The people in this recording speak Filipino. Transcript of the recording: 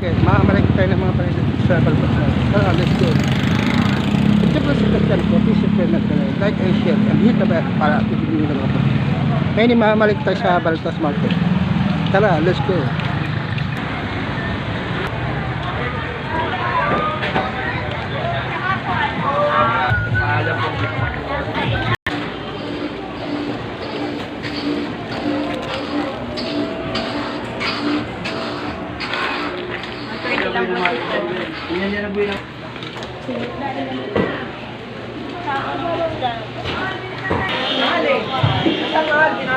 Okay, makamalig tayo ng mga paligid sa balbas na. Tara, let's go. Po sa kasyan ko, please subscribe na channel, like and share, and hit the bell para tibigin nyo lang ako. Ngayon, mamalik tayo sa Baltas Market. Tara, let's go. Linis na